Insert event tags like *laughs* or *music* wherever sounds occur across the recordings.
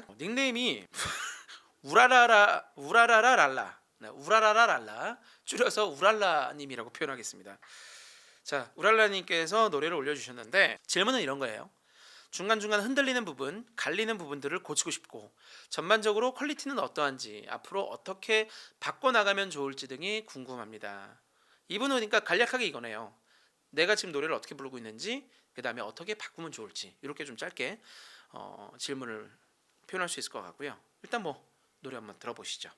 자 닉네임이 *laughs* 우라라라 우라라라랄라 네, 우라라라랄라 줄여서 우랄라님이라고 표현하겠습니다. 자 우랄라님께서 노래를 올려주셨는데 질문은 이런 거예요. 중간중간 흔들리는 부분, 갈리는 부분들을 고치고 싶고 전반적으로 퀄리티는 어떠한지 앞으로 어떻게 바꿔나가면 좋을지 등이 궁금합니다. 이분은 그러니까 간략하게 이거네요. 내가 지금 노래를 어떻게 부르고 있는지 그 다음에 어떻게 바꾸면 좋을지 이렇게 좀 짧게 어, 질문을 표현할 수 있을 것 같고요. 일단 뭐 노래 한번 들어보시죠.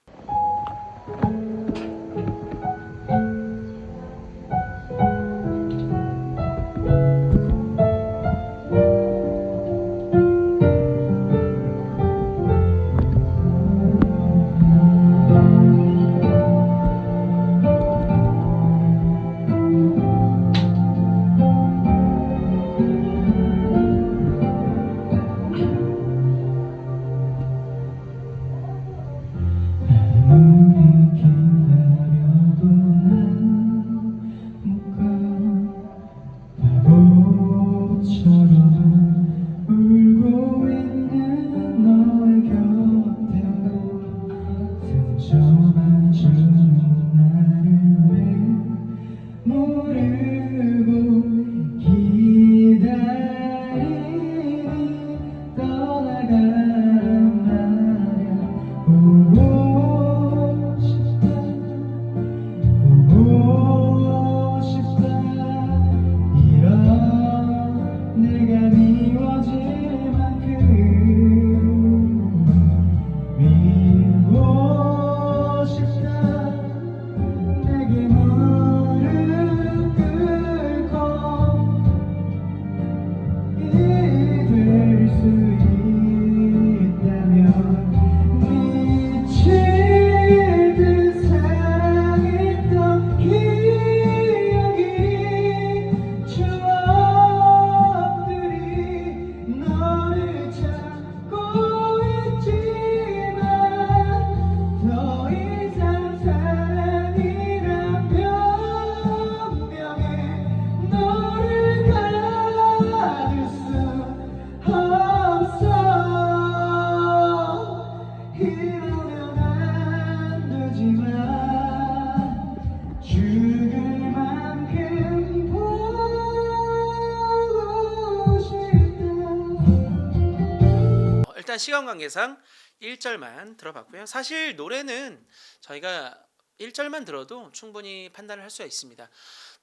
시간 관계상 1절만 들어봤고요. 사실 노래는 저희가 1절만 들어도 충분히 판단을 할 수가 있습니다.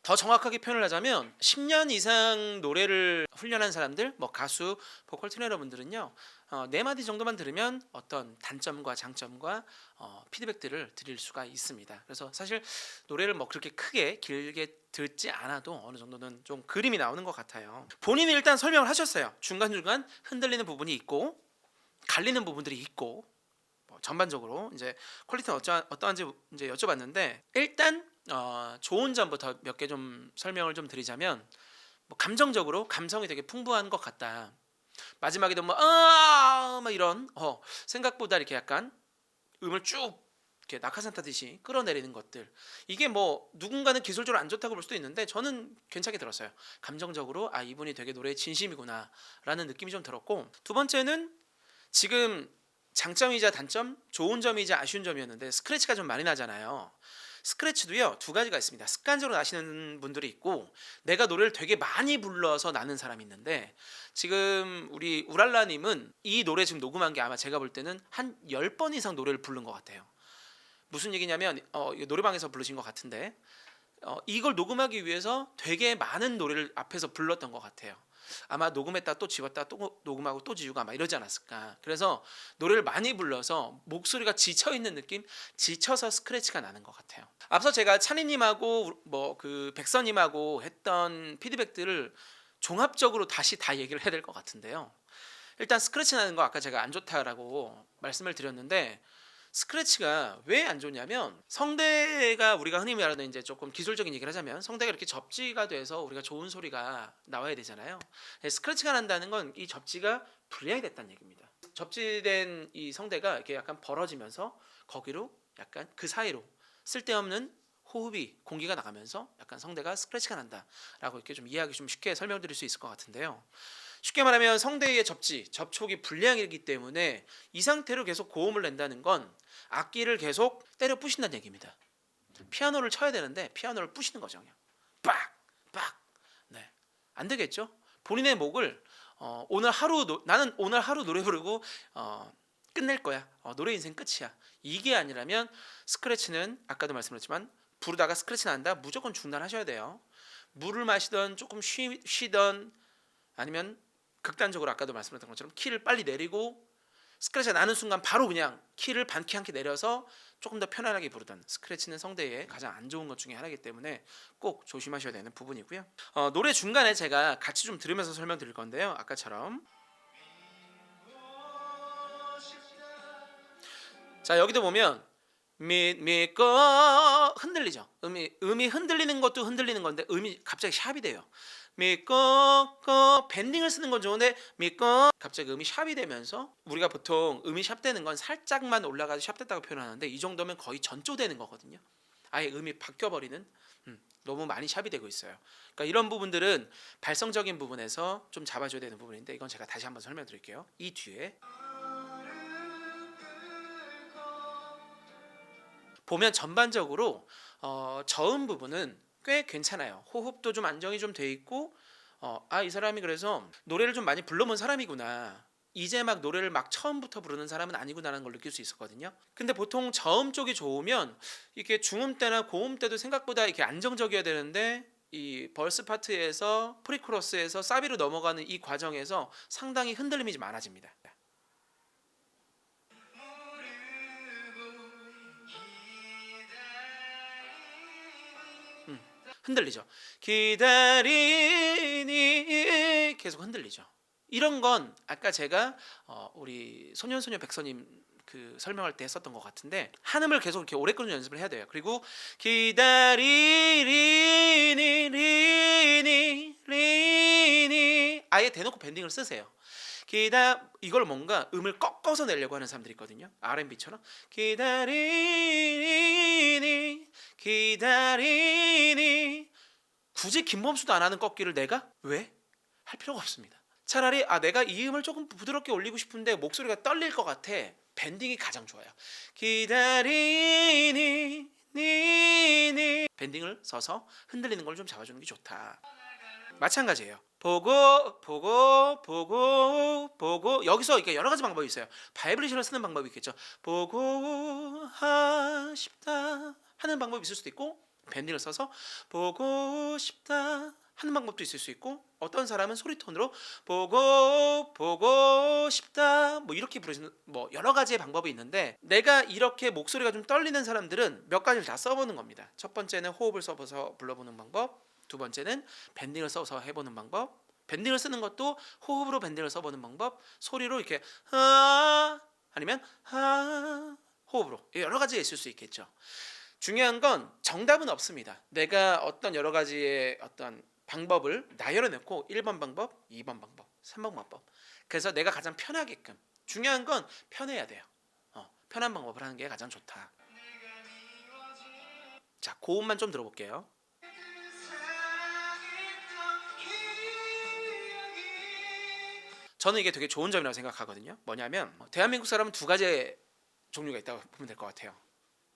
더 정확하게 표현을 하자면 10년 이상 노래를 훈련한 사람들, 뭐 가수, 보컬 트레이너분들은요, 어, 네 마디 정도만 들으면 어떤 단점과 장점과 어, 피드백들을 드릴 수가 있습니다. 그래서 사실 노래를 뭐 그렇게 크게 길게 듣지 않아도 어느 정도는 좀 그림이 나오는 것 같아요. 본인이 일단 설명을 하셨어요. 중간 중간 흔들리는 부분이 있고 갈리는 부분들이 있고 뭐 전반적으로 이제 퀄리티는 어떠, 어떠한지 이제 여쭤봤는데 일단 어, 좋은 점부터 몇 개 좀 설명을 좀 드리자면 뭐 감정적으로 감성이 되게 풍부한 것 같다. 마지막에도 뭐아막 이런 어, 생각보다 이렇게 약간 음을 쭉 이렇게 낙하산 타듯이 끌어내리는 것들 이게 뭐 누군가는 기술적으로 안 좋다고 볼 수도 있는데 저는 괜찮게 들었어요. 감정적으로 아 이분이 되게 노래에 진심이구나라는 느낌이 좀 들었고 두 번째는 지금 장점이자 단점, 좋은 점이자 아쉬운 점이었는데 스크래치가 좀 많이 나잖아요. 스크래치도요 두 가지가 있습니다. 습관적으로 나시는 분들이 있고 내가 노래를 되게 많이 불러서 나는 사람이 있는데 지금 우리 우랄라님은 이 노래 지금 녹음한 게 아마 제가 볼 때는 한 10번 이상 노래를 부른 것 같아요. 무슨 얘기냐면 어, 노래방에서 부르신 것 같은데 어, 이걸 녹음하기 위해서 되게 많은 노래를 앞에서 불렀던 것 같아요. 아마 녹음했다 또 지웠다 또 녹음하고 또 지우고 아마 이러지 않았을까. 그래서 노래를 많이 불러서 목소리가 지쳐 있는 느낌, 지쳐서 스크래치가 나는 것 같아요. 앞서 제가 찬이님하고 뭐 그 백선님하고 했던 피드백들을 종합적으로 다시 다 얘기를 해야 될 것 같은데요. 일단 스크래치 나는 거 아까 제가 안 좋다라고 말씀을 드렸는데 스크래치가 왜 안 좋냐면 성대가 우리가 흔히 말하는 이제 조금 기술적인 얘기를 하자면 성대가 이렇게 접지가 돼서 우리가 좋은 소리가 나와야 되잖아요. 근데 스크래치가 난다는 건 이 접지가 불리하게 됐다는 얘기입니다. 접지된 이 성대가 이렇게 약간 벌어지면서 거기로 약간 그 사이로 쓸데없는 호흡이 공기가 나가면서 약간 성대가 스크래치가 난다라고 이렇게 좀 이해하기 좀 쉽게 설명드릴 수 있을 것 같은데요. 쉽게 말하면 성대의 접지, 접촉이 불량이기 때문에 이 상태로 계속 고음을 낸다는 건 악기를 계속 때려 부신다는 얘기입니다. 피아노를 쳐야 되는데 피아노를 부시는 거죠. 그냥 빡, 빡. 네, 안 되겠죠. 본인의 목을 어, 오늘 하루 노- 나는 오늘 하루 노래 부르고 어, 끝낼 거야. 어, 노래 인생 끝이야. 이게 아니라면 스크래치는 아까도 말씀드렸지만 부르다가 스크래치 난다 무조건 중단하셔야 돼요. 물을 마시던 조금 쉬, 쉬던 아니면 극단적으로 아까도 말씀드렸던 것처럼 키를 빨리 내리고 스크래치가 나는 순간 바로 그냥 키를 반키 한 키 내려서 조금 더 편안하게 부르던 스크래치는 성대에 가장 안 좋은 것 중에 하나이기 때문에 꼭 조심하셔야 되는 부분이고요. 어, 노래 중간에 제가 같이 좀 들으면서 설명드릴 건데요. 아까처럼 자 여기도 보면 미 미꺼 흔들리죠. 음이 음이 흔들리는 것도 흔들리는 건데 음이 갑자기 샵이 돼요. 미꺼 꺼 밴딩을 쓰는 건 좋은데 미꺼 갑자기 음이 샵이 되면서 우리가 보통 음이 샵 되는 건 살짝만 올라가서 샵 됐다고 표현하는데 이 정도면 거의 전조되는 거거든요. 아예 음이 바뀌어 버리는 음, 너무 많이 샵이 되고 있어요. 그러니까 이런 부분들은 발성적인 부분에서 좀 잡아줘야 되는 부분인데 이건 제가 다시 한번 설명드릴게요. 이 뒤에 보면 전반적으로 어, 저음 부분은 꽤 괜찮아요. 호흡도 좀 안정이 좀 돼 있고 어, 아 이 사람이 그래서 노래를 좀 많이 불러본 사람이구나. 이제 막 노래를 막 처음부터 부르는 사람은 아니구나라는 걸 느낄 수 있었거든요. 근데 보통 저음 쪽이 좋으면 이게 중음 때나 고음 때도 생각보다 이렇게 안정적이어야 되는데 이 벌스 파트에서 프리코러스에서 사비로 넘어가는 이 과정에서 상당히 흔들림이 좀 많아집니다. 흔들리죠. 기다리니 계속 흔들리죠. 이런 건 아까 제가 어, 우리 소년소녀 백서님 그 설명할 때 했었던 것 같은데 한음을 계속 이렇게 오래 끊는 연습을 해야 돼요. 그리고 기다리니 리니 리니 아예 대놓고 밴딩을 쓰세요. 기다 이걸 뭔가 음을 꺾어서 내려고 하는 사람들이 있거든요. R&B처럼 기다리니 기다리니 굳이 김범수도 안 하는 꺾기를 내가 왜 할 필요가 없습니다. 차라리 아 내가 이 음을 조금 부드럽게 올리고 싶은데 목소리가 떨릴 것 같아. 밴딩이 가장 좋아요. 기다리니 니니 밴딩을 써서 흔들리는 걸 좀 잡아주는 게 좋다. 마찬가지예요. 보고 보고 보고 보고 여기서 이렇게 여러 가지 방법이 있어요. 바이브레이션을 쓰는 방법이 있겠죠. 보고 하십다 하는 방법이 있을 수도 있고 밴딩을 써서 보고 싶다 하는 방법도 있을 수 있고 어떤 사람은 소리톤으로 보고 보고 싶다 뭐 이렇게 부르시는 뭐 여러 가지의 방법이 있는데 내가 이렇게 목소리가 좀 떨리는 사람들은 몇 가지를 다 써보는 겁니다. 첫 번째는 호흡을 써서 불러보는 방법, 두 번째는 밴딩을 써서 해보는 방법, 밴딩을 쓰는 것도 호흡으로 밴딩을 써보는 방법, 소리로 이렇게 아 아니면 아 호흡으로 여러 가지가 있을 수 있겠죠. 중요한 건 정답은 없습니다. 내가 어떤 여러 가지의 어떤 방법을 나열해 놓고 1번 방법, 2번 방법, 3번 방법. 그래서 내가 가장 편하게끔 중요한 건 편해야 돼요. 어, 편한 방법을 하는 게 가장 좋다. 자, 고음만 좀 들어볼게요. 저는 이게 되게 좋은 점이라고 생각하거든요. 뭐냐면 어, 대한민국 사람은 두 가지 종류가 있다고 보면 될 것 같아요.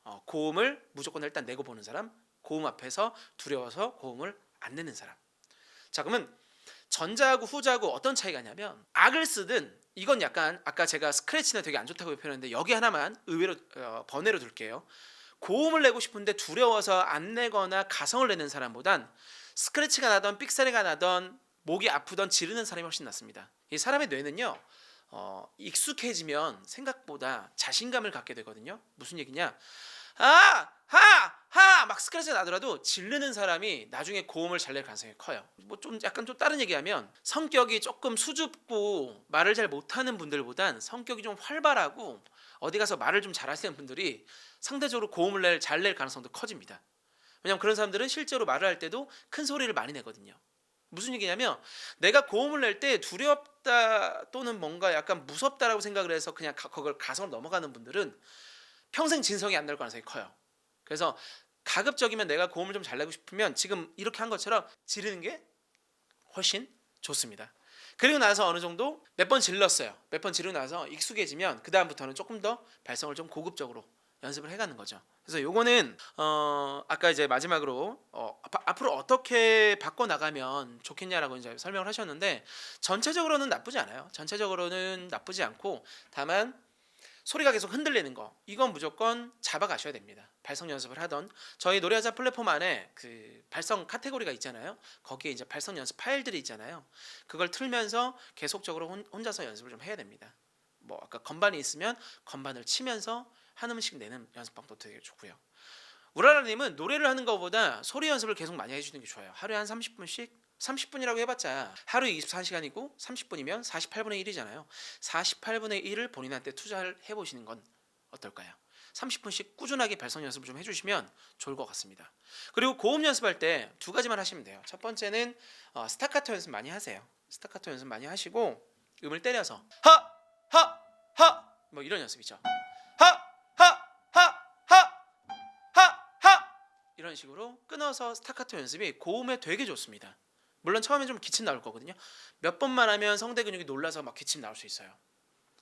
어, 고음을 무조건 일단 내고 보는 사람, 고음 앞에서 두려워서 고음을 안 내는 사람. 자 그러면 전자하고 후자하고 어떤 차이가 있냐면 악을 쓰든 이건 약간 아까 제가 스크래치는 되게 안 좋다고 표현했는데 여기 하나만 의외로 어, 번외로 둘게요. 고음을 내고 싶은데 두려워서 안 내거나 가성을 내는 사람보단 스크래치가 나던 삑사리가 나던 목이 아프던 지르는 사람이 훨씬 낫습니다. 이 사람의 뇌는요 어, 익숙해지면 생각보다 자신감을 갖게 되거든요. 무슨 얘기냐? 아, 하, 하, 막 스크래치가 나더라도 지르는 사람이 나중에 고음을 잘 낼 가능성이 커요. 뭐 좀 약간 좀 다른 얘기하면 성격이 조금 수줍고 말을 잘 못하는 분들보단 성격이 좀 활발하고 어디 가서 말을 좀 잘하시는 분들이 상대적으로 고음을 낼, 잘 낼 가능성도 커집니다. 왜냐하면 그런 사람들은 실제로 말을 할 때도 큰 소리를 많이 내거든요. 무슨 얘기냐면 내가 고음을 낼 때 두렵다 또는 뭔가 약간 무섭다라고 생각을 해서 그냥 가- 그걸 가성으로 넘어가는 분들은 평생 진성이 안 날 가능성이 커요. 그래서 가급적이면 내가 고음을 좀 잘 내고 싶으면 지금 이렇게 한 것처럼 지르는 게 훨씬 좋습니다. 그리고 나서 어느 정도 몇 번 질렀어요. 몇 번 지르고 나서 익숙해지면 그 다음부터는 조금 더 발성을 좀 고급적으로 연습을 해가는 거죠. 그래서 요거는 어 아까 이제 마지막으로 어 앞- 앞으로 어떻게 바꿔 나가면 좋겠냐라고 이제 설명을 하셨는데 전체적으로는 나쁘지 않아요. 전체적으로는 나쁘지 않고 다만 소리가 계속 흔들리는 거 이건 무조건 잡아 가셔야 됩니다. 발성 연습을 하던 저희 노래하자 플랫폼 안에 그 발성 카테고리가 있잖아요. 거기에 이제 발성 연습 파일들이 있잖아요. 그걸 틀면서 계속적으로 혼, 혼자서 연습을 좀 해야 됩니다. 뭐 아까 건반이 있으면 건반을 치면서 한 음씩 내는 연습방도 되게 좋고요. 우라라님은 노래를 하는 것보다 소리 연습을 계속 많이 해주는 게 좋아요. 하루에 한 30분씩 30분이라고 해봤자 하루 24시간이고 30분이면 48분의 1이잖아요. 48분의 1을 본인한테 투자를 해보시는 건 어떨까요? 30분씩 꾸준하게 발성 연습을 좀 해주시면 좋을 것 같습니다. 그리고 고음 연습할 때 두 가지만 하시면 돼요. 첫 번째는 어, 스타카토 연습 많이 하세요. 스타카토 연습 많이 하시고 음을 때려서 하 하 하 뭐 이런 연습이죠. 이런 식으로 끊어서 스타카토 연습이 고음에 되게 좋습니다. 물론 처음엔 좀 기침 나올 거거든요. 몇 번만 하면 성대 근육이 놀라서 막 기침 나올 수 있어요.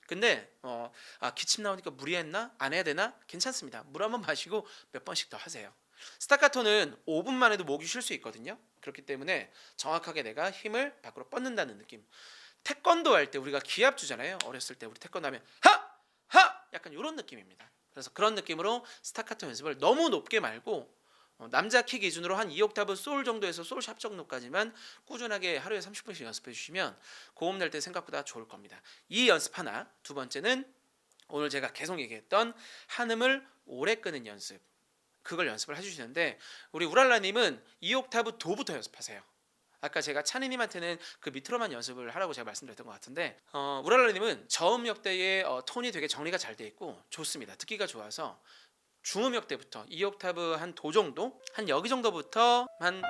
근데 어, 아 기침 나오니까 무리했나? 안 해야 되나? 괜찮습니다. 물 한번 마시고 몇 번씩 더 하세요. 스타카토는 5분만 해도 목이 쉴 수 있거든요. 그렇기 때문에 정확하게 내가 힘을 밖으로 뻗는다는 느낌. 태권도 할 때 우리가 기압 주잖아요. 어렸을 때 우리 태권도 하면 하! 하! 약간 이런 느낌입니다. 그래서 그런 느낌으로 스타카토 연습을 너무 높게 말고 어, 남자 키 기준으로 한 2옥타브 솔 정도에서 솔 샵 정도까지만 꾸준하게 하루에 30분씩 연습해 주시면 고음 낼 때 생각보다 좋을 겁니다. 이 연습 하나, 두 번째는 오늘 제가 계속 얘기했던 한음을 오래 끄는 연습. 그걸 연습을 해주시는데 우리 우랄라님은 2옥타브 도부터 연습하세요. 아까 제가 찬이님한테는 그 밑으로만 연습을 하라고 제가 말씀드렸던 것 같은데 어, 우랄라님은 저음역대의 어, 톤이 되게 정리가 잘 돼 있고 좋습니다. 듣기가 좋아서 중음역대부터 2옥타브 한 도 정도 한 여기 정도부터 한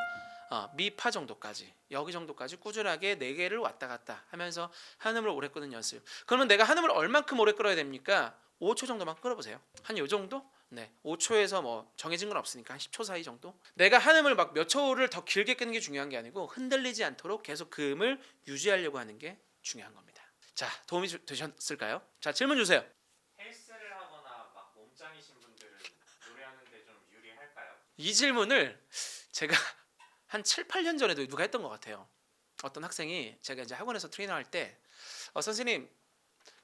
어, 미파 정도까지 여기 정도까지 꾸준하게 네 개를 왔다 갔다 하면서 한음을 오래 끄는 연습. 그러면 내가 한음을 얼만큼 오래 끌어야 됩니까? 5초 정도만 끌어보세요. 한 요 정도? 네, 5초에서 뭐 정해진 건 없으니까 한 10초 사이 정도. 내가 한음을 막 몇 초를 더 길게 끄는 게 중요한 게 아니고 흔들리지 않도록 계속 그 음을 유지하려고 하는 게 중요한 겁니다. 자, 도움이 주- 되셨을까요? 자, 질문 주세요. 헬스를 하거나 막 몸짱이신 분들은 노래하는데 좀 유리할까요? 이 질문을 제가 *laughs* 한 7, 8년 전에도 누가 했던 것 같아요. 어떤 학생이 제가 이제 학원에서 트레이너 할 때 어, 선생님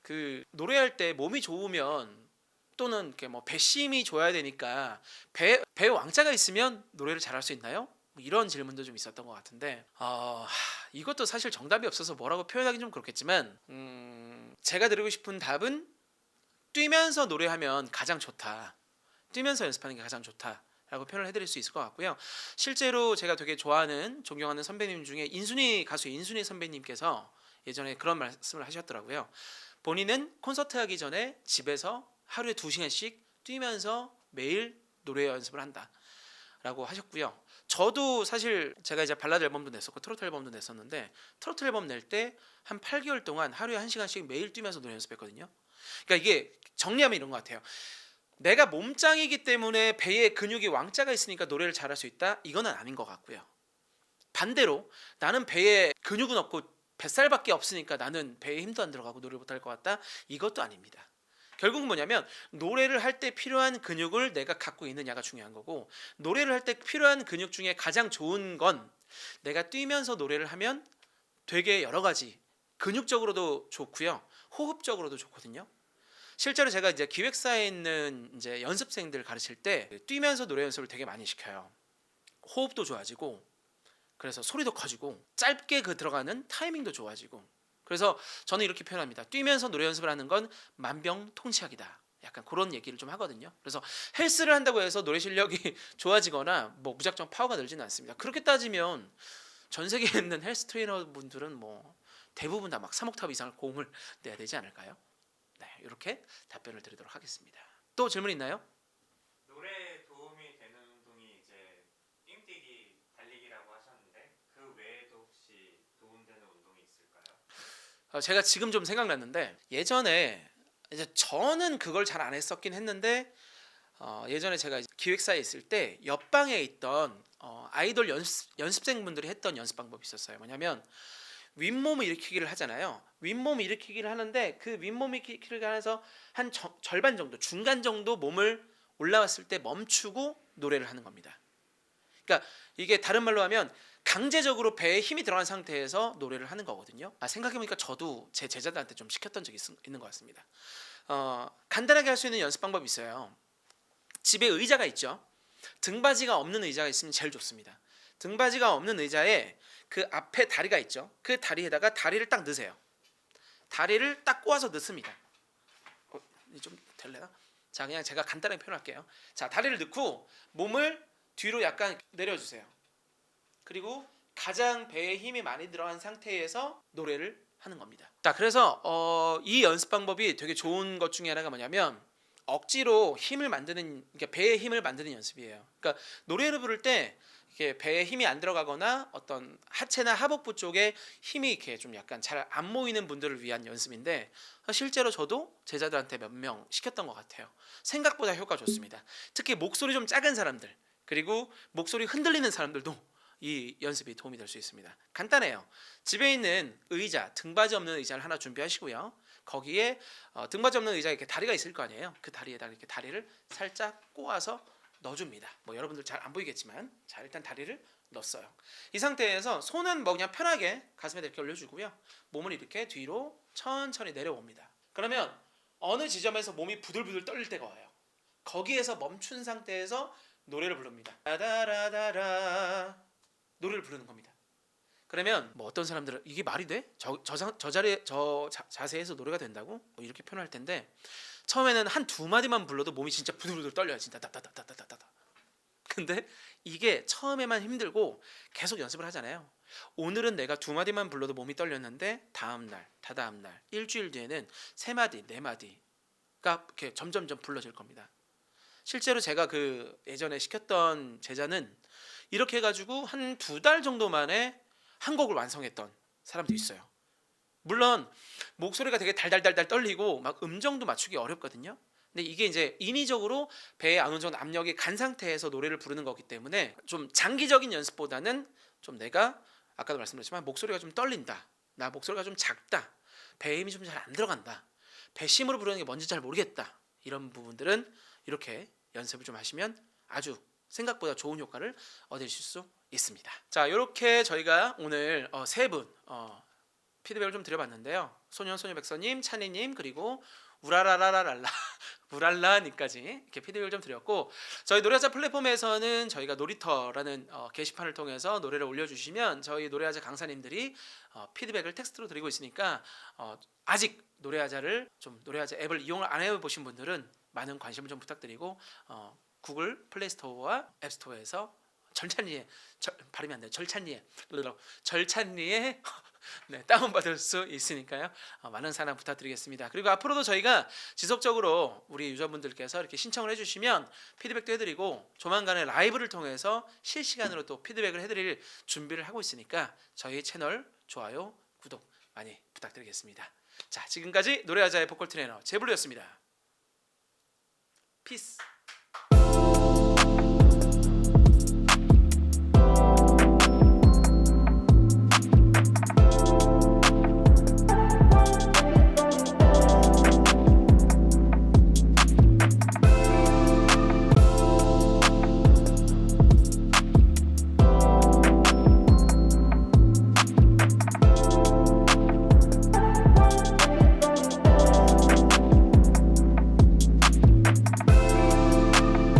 그 노래할 때 몸이 좋으면 또는 뭐 배심이 좋아야 되니까 배, 배 왕자가 있으면 노래를 잘할 수 있나요? 뭐 이런 질문도 좀 있었던 것 같은데 어, 하, 이것도 사실 정답이 없어서 뭐라고 표현하기 좀 그렇겠지만 음, 제가 드리고 싶은 답은 뛰면서 노래하면 가장 좋다. 뛰면서 연습하는 게 가장 좋다. 라고 표현을 해드릴 수 있을 것 같고요. 실제로 제가 되게 좋아하는 존경하는 선배님 중에 인순이 가수 인순이 선배님께서 예전에 그런 말씀을 하셨더라고요. 본인은 콘서트 하기 전에 집에서 하루에 두 시간씩 뛰면서 매일 노래 연습을 한다. 라고 하셨고요. 저도 사실 제가 이제 발라드 앨범도 냈었고 트로트 앨범도 냈었는데 트로트 앨범 낼 때 한 8개월 동안 하루에 한 시간씩 매일 뛰면서 노래 연습했거든요. 그러니까 이게 정리하면 이런 것 같아요. 내가 몸짱이기 때문에 배에 근육이 왕자가 있으니까 노래를 잘할 수 있다? 이거는 아닌 것 같고요. 반대로 나는 배에 근육은 없고 뱃살밖에 없으니까 나는 배에 힘도 안 들어가고 노래를 못할 것 같다? 이것도 아닙니다. 결국 뭐냐면 노래를 할 때 필요한 근육을 내가 갖고 있느냐가 중요한 거고 노래를 할 때 필요한 근육 중에 가장 좋은 건 내가 뛰면서 노래를 하면 되게 여러 가지 근육적으로도 좋고요 호흡적으로도 좋거든요. 실제로 제가 이제 기획사에 있는 이제 연습생들 가르칠 때 뛰면서 노래 연습을 되게 많이 시켜요. 호흡도 좋아지고 그래서 소리도 커지고 짧게 그 들어가는 타이밍도 좋아지고 그래서 저는 이렇게 표현합니다. 뛰면서 노래 연습을 하는 건 만병통치약이다. 약간 그런 얘기를 좀 하거든요. 그래서 헬스를 한다고 해서 노래 실력이 *laughs* 좋아지거나 뭐 무작정 파워가 늘지는 않습니다. 그렇게 따지면 전 세계에 있는 헬스 트레이너 분들은 뭐 대부분 다 막 3옥탑 이상을 고음을 *laughs* 내야 되지 않을까요? 네, 이렇게 답변을 드리도록 하겠습니다. 또 질문 있나요? 노래에 도움이 되는 운동이 이제 띵뛰기, 달리기라고 하셨는데 그 외에도 혹시 도움되는 운동이 있을까요? 어, 제가 지금 좀 생각났는데 예전에 이제 저는 그걸 잘 안 했었긴 했는데 어, 예전에 제가 기획사에 있을 때 옆방에 있던 어, 아이돌 연습, 연습생분들이 했던 연습 방법이 있었어요. 뭐냐면 윗몸 일으키기를 하잖아요. 윗몸 일으키기를 하는데 그 윗몸 일으키기를 하면서 한 저- 절반 정도, 중간 정도 몸을 올라왔을 때 멈추고 노래를 하는 겁니다. 그러니까 이게 다른 말로 하면 강제적으로 배에 힘이 들어간 상태에서 노래를 하는 거거든요. 아, 생각해보니까 저도 제 제자들한테 좀 시켰던 적이 있, 있는 것 같습니다. 어, 간단하게 할 수 있는 연습 방법이 있어요. 집에 의자가 있죠. 등받이가 없는 의자가 있으면 제일 좋습니다. 등받이가 없는 의자에 그 앞에 다리가 있죠. 그 다리에다가 다리를 딱 넣으세요. 다리를 딱 꼬아서 넣습니다. 어, 이좀 될래나? 자, 그냥 제가 간단하게 표현할게요. 자, 다리를 넣고 몸을 뒤로 약간 내려주세요. 그리고 가장 배에 힘이 많이 들어간 상태에서 노래를 하는 겁니다. 자, 그래서 어, 이 연습 방법이 되게 좋은 것 중에 하나가 뭐냐면 억지로 힘을 만드는 그러니까 배에 힘을 만드는 연습이에요. 그러니까 노래를 부를 때 이렇게 배에 힘이 안 들어가거나 어떤 하체나 하복부 쪽에 힘이 이렇게 좀 약간 잘 안 모이는 분들을 위한 연습인데 실제로 저도 제자들한테 몇 명 시켰던 것 같아요. 생각보다 효과 좋습니다. 특히 목소리 좀 작은 사람들 그리고 목소리 흔들리는 사람들도 이 연습이 도움이 될 수 있습니다. 간단해요. 집에 있는 의자, 등받이 없는 의자를 하나 준비하시고요. 거기에 어, 등받이 없는 의자에 이렇게 다리가 있을 거 아니에요. 그 다리에다 이렇게 다리를 살짝 꼬아서 넣어줍니다. 뭐 여러분들 잘 안 보이겠지만, 자 일단 다리를 넣었어요. 이 상태에서 손은 뭐 그냥 편하게 가슴에 이렇게 올려주고요. 몸을 이렇게 뒤로 천천히 내려옵니다. 그러면 어느 지점에서 몸이 부들부들 떨릴 때가 와요. 거기에서 멈춘 상태에서 노래를 부릅니다. 다다라다라 노래를 부르는 겁니다. 그러면 뭐 어떤 사람들은 이게 말이 돼? 저, 저, 상- 저 자리에 저 자, 자세에서 노래가 된다고? 뭐 이렇게 표현할 텐데 처음에는 한 두 마디만 불러도 몸이 진짜 부들부들 떨려요. 진짜 따따따따따따따. 근데 이게 처음에만 힘들고 계속 연습을 하잖아요. 오늘은 내가 두 마디만 불러도 몸이 떨렸는데 다음 날, 다다음 날, 일주일 뒤에는 세 마디, 네 마디가 이렇게 점점점 불러질 겁니다. 실제로 제가 그 예전에 시켰던 제자는 이렇게 해가지고 한 두 달 정도 만에 한 곡을 완성했던 사람도 있어요. 물론 목소리가 되게 달달달달 떨리고 막 음정도 맞추기 어렵거든요. 근데 이게 이제 인위적으로 배에 어느 정도 압력이 간 상태에서 노래를 부르는 거기 때문에 좀 장기적인 연습보다는 좀 내가 아까도 말씀드렸지만 목소리가 좀 떨린다. 나 목소리가 좀 작다. 배에 힘이 좀 잘 안 들어간다. 배심으로 부르는 게 뭔지 잘 모르겠다. 이런 부분들은 이렇게 연습을 좀 하시면 아주 생각보다 좋은 효과를 얻으실 수 있습니다. 자, 이렇게 저희가 오늘 어, 세 분, 어, 피드백을 좀 드려봤는데요. 소년 소녀 백서님, 찬이님 그리고 우라라라라랄라 *laughs* 우랄라님까지 이렇게 피드백을 좀 드렸고 저희 노래하자 플랫폼에서는 저희가 놀이터라는 어, 게시판을 통해서 노래를 올려주시면 저희 노래하자 강사님들이 어, 피드백을 텍스트로 드리고 있으니까 어, 아직 노래하자를 좀 노래하자 앱을 이용을 안 해보신 분들은 많은 관심을 좀 부탁드리고 어, 구글 플레이스토어와 앱스토어에서 절찬리에 절, 발음이 안 돼요. 절찬리에 *laughs* 절찬리에 네, 다운받을 수 있으니까요. 어, 많은 사랑 부탁드리겠습니다. 그리고 앞으로도 저희가 지속적으로 우리 유저분들께서 이렇게 신청을 해주시면 피드백도 해드리고 조만간에 라이브를 통해서 실시간으로 또 피드백을 해드릴 준비를 하고 있으니까 저희 채널 좋아요, 구독 많이 부탁드리겠습니다. 자, 지금까지 노래하자의 보컬 트레이너 제블루였습니다. 피스.